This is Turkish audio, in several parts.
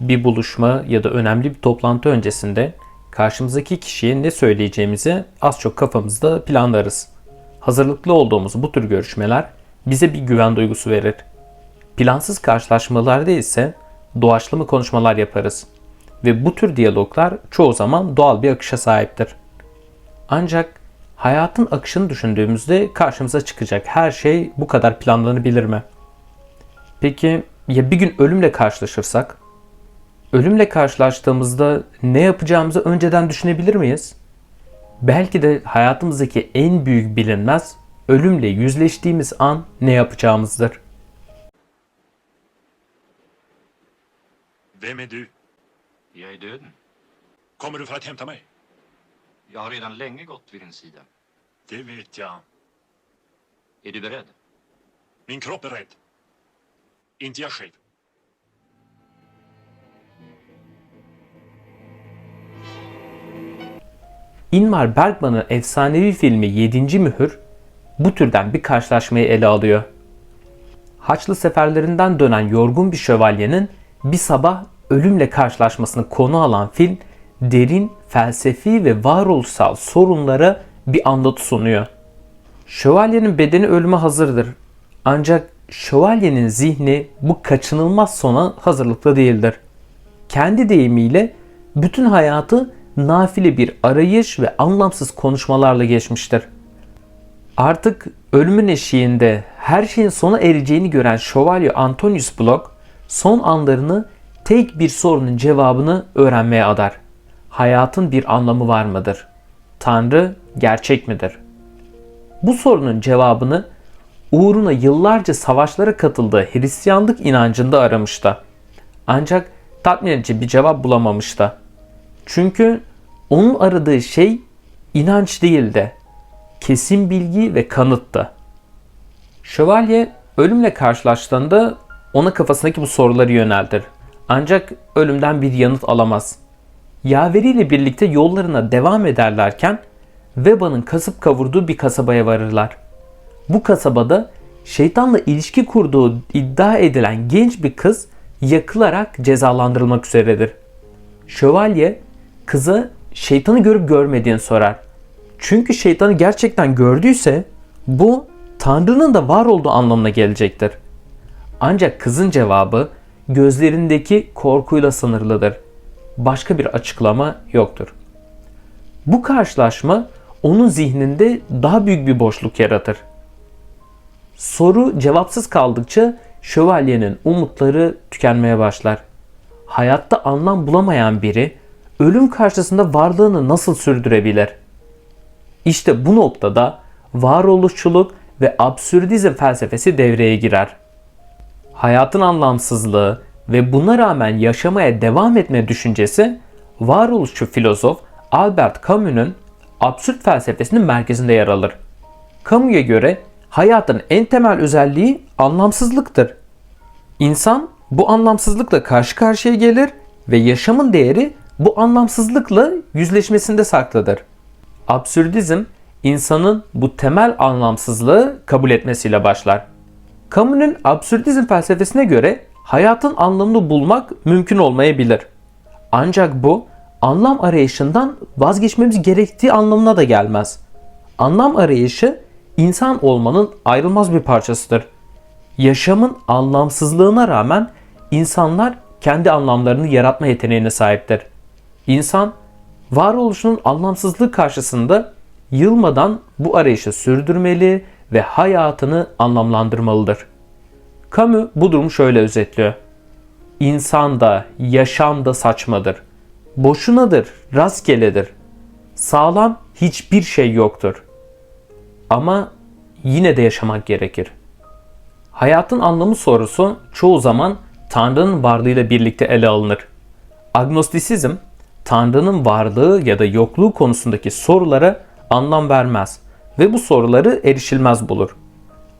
Bir buluşma ya da önemli bir toplantı öncesinde karşımızdaki kişiye ne söyleyeceğimizi az çok kafamızda planlarız. Hazırlıklı olduğumuz bu tür görüşmeler bize bir güven duygusu verir. Plansız karşılaşmalarda ise doğaçlama konuşmalar yaparız. Ve bu tür diyaloglar çoğu zaman doğal bir akışa sahiptir. Ancak hayatın akışını düşündüğümüzde karşımıza çıkacak her şey bu kadar planlanabilir mi? Peki ya bir gün ölümle karşılaşırsak? Ölümle karşılaştığımızda ne yapacağımızı önceden düşünebilir miyiz? Belki de hayatımızdaki en büyük bilinmez ölümle yüzleştiğimiz an ne yapacağımızdır. Vem är du? Jag är döden. Kommer du för att hämta mig? Jag har redan länge gått vid din sida. Det vet jag. Är du beredd? Min kropp är rädd. Inte jag själv. Ingmar Bergman'ın efsanevi filmi 7. Mühür bu türden bir karşılaşmayı ele alıyor. Haçlı seferlerinden dönen yorgun bir şövalyenin bir sabah ölümle karşılaşmasını konu alan film derin felsefi ve varoluşsal sorunlara bir anlatı sunuyor. Şövalyenin bedeni ölüme hazırdır. Ancak şövalyenin zihni bu kaçınılmaz sona hazırlıklı değildir. Kendi deyimiyle bütün hayatı nafile bir arayış ve anlamsız konuşmalarla geçmiştir. Artık ölümün eşiğinde her şeyin sona ereceğini gören şövalye Antonius Block son anlarını tek bir sorunun cevabını öğrenmeye adar. Hayatın bir anlamı var mıdır? Tanrı gerçek midir? Bu sorunun cevabını uğruna yıllarca savaşlara katıldığı Hristiyanlık inancında aramıştı. Ancak tatmin edici bir cevap bulamamıştı. Çünkü onun aradığı şey inanç değildi. Kesin bilgi ve kanıttı. Şövalye ölümle karşılaştığında ona kafasındaki bu soruları yöneltir. Ancak ölümden bir yanıt alamaz. Yaveriyle birlikte yollarına devam ederlerken Veba'nın kasıp kavurduğu bir kasabaya varırlar. Bu kasabada şeytanla ilişki kurduğu iddia edilen genç bir kız yakılarak cezalandırılmak üzeredir. Şövalye kıza şeytanı görüp görmediğini sorar. Çünkü şeytanı gerçekten gördüyse bu Tanrı'nın da var olduğu anlamına gelecektir. Ancak kızın cevabı gözlerindeki korkuyla sınırlıdır. Başka bir açıklama yoktur. Bu karşılaşma onun zihninde daha büyük bir boşluk yaratır. Soru cevapsız kaldıkça şövalyenin umutları tükenmeye başlar. Hayatta anlam bulamayan biri ölüm karşısında varlığını nasıl sürdürebilir? İşte bu noktada varoluşçuluk ve absürdizm felsefesi devreye girer. Hayatın anlamsızlığı ve buna rağmen yaşamaya devam etme düşüncesi varoluşçu filozof Albert Camus'un absürt felsefesinin merkezinde yer alır. Camus'a göre hayatın en temel özelliği anlamsızlıktır. İnsan bu anlamsızlıkla karşı karşıya gelir ve yaşamın değeri bu anlamsızlıkla yüzleşmesinde saklıdır. Absürdizm insanın bu temel anlamsızlığı kabul etmesiyle başlar. Camus'un absürdizm felsefesine göre hayatın anlamını bulmak mümkün olmayabilir. Ancak bu anlam arayışından vazgeçmemiz gerektiği anlamına da gelmez. Anlam arayışı insan olmanın ayrılmaz bir parçasıdır. Yaşamın anlamsızlığına rağmen insanlar kendi anlamlarını yaratma yeteneğine sahiptir. İnsan varoluşunun anlamsızlığı karşısında yılmadan bu arayışı sürdürmeli ve hayatını anlamlandırmalıdır. Camus bu durumu şöyle özetliyor. İnsan da, yaşam da saçmadır. Boşunadır, rastgeledir. Sağlam hiçbir şey yoktur. Ama yine de yaşamak gerekir. Hayatın anlamı sorusu çoğu zaman Tanrı'nın varlığıyla birlikte ele alınır. Agnostisizm, Tanrı'nın varlığı ya da yokluğu konusundaki sorulara anlam vermez ve bu soruları erişilmez bulur.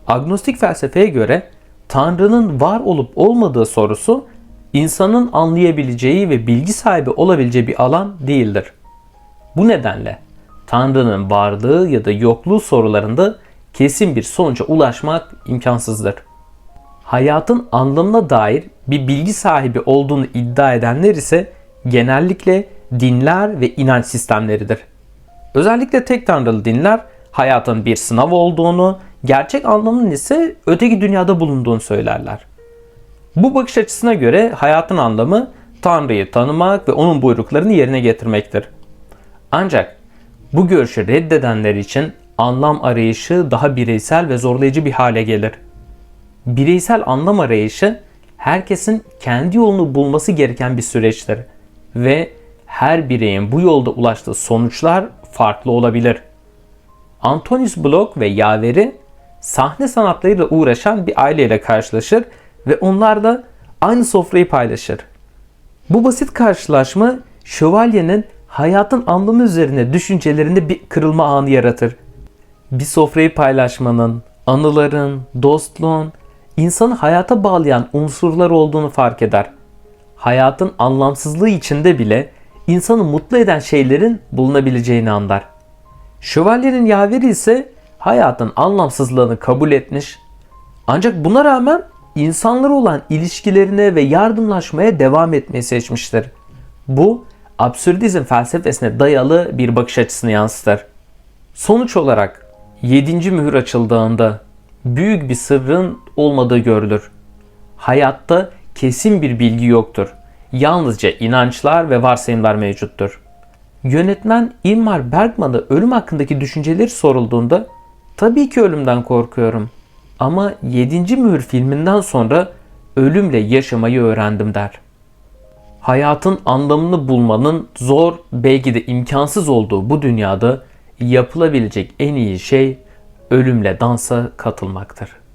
Agnostik felsefeye göre Tanrı'nın var olup olmadığı sorusu insanın anlayabileceği ve bilgi sahibi olabileceği bir alan değildir. Bu nedenle Tanrı'nın varlığı ya da yokluğu sorularında kesin bir sonuca ulaşmak imkansızdır. hayatın anlamına dair bir bilgi sahibi olduğunu iddia edenler ise genellikle dinler ve inanç sistemleridir. Özellikle tek tanrılı dinler hayatın bir sınav olduğunu, gerçek anlamının ise öteki dünyada bulunduğunu söylerler. Bu bakış açısına göre hayatın anlamı Tanrı'yı tanımak ve onun buyruklarını yerine getirmektir. Ancak bu görüşü reddedenler için anlam arayışı daha bireysel ve zorlayıcı bir hale gelir. Bireysel anlam arayışı herkesin kendi yolunu bulması gereken bir süreçtir ve her bireyin bu yolda ulaştığı sonuçlar farklı olabilir. Antonius Block ve yaveri sahne sanatlarıyla uğraşan bir aileyle karşılaşır ve onlar da aynı sofrayı paylaşır. Bu basit karşılaşma şövalyenin hayatın anlamı üzerine düşüncelerinde bir kırılma anı yaratır. Bir sofrayı paylaşmanın, anıların, dostluğun, insanı hayata bağlayan unsurlar olduğunu fark eder. Hayatın anlamsızlığı içinde bile insanı mutlu eden şeylerin bulunabileceğini anlar. Şövalyenin yaveri ise hayatın anlamsızlığını kabul etmiş. Ancak buna rağmen insanlara olan ilişkilerine ve yardımlaşmaya devam etmeyi seçmiştir. Bu absürdizm felsefesine dayalı bir bakış açısını yansıtır. Sonuç olarak 7. mühür açıldığında büyük bir sırrın olmadığı görülür. Hayatta kesin bir bilgi yoktur. Yalnızca inançlar ve varsayımlar mevcuttur. Yönetmen Ingmar Bergman'a ölüm hakkındaki düşünceleri sorulduğunda tabii ki ölümden korkuyorum ama 7. mühür filminden sonra ölümle yaşamayı öğrendim der. Hayatın anlamını bulmanın zor, belki de imkansız olduğu bu dünyada yapılabilecek en iyi şey ölümle dansa katılmaktır.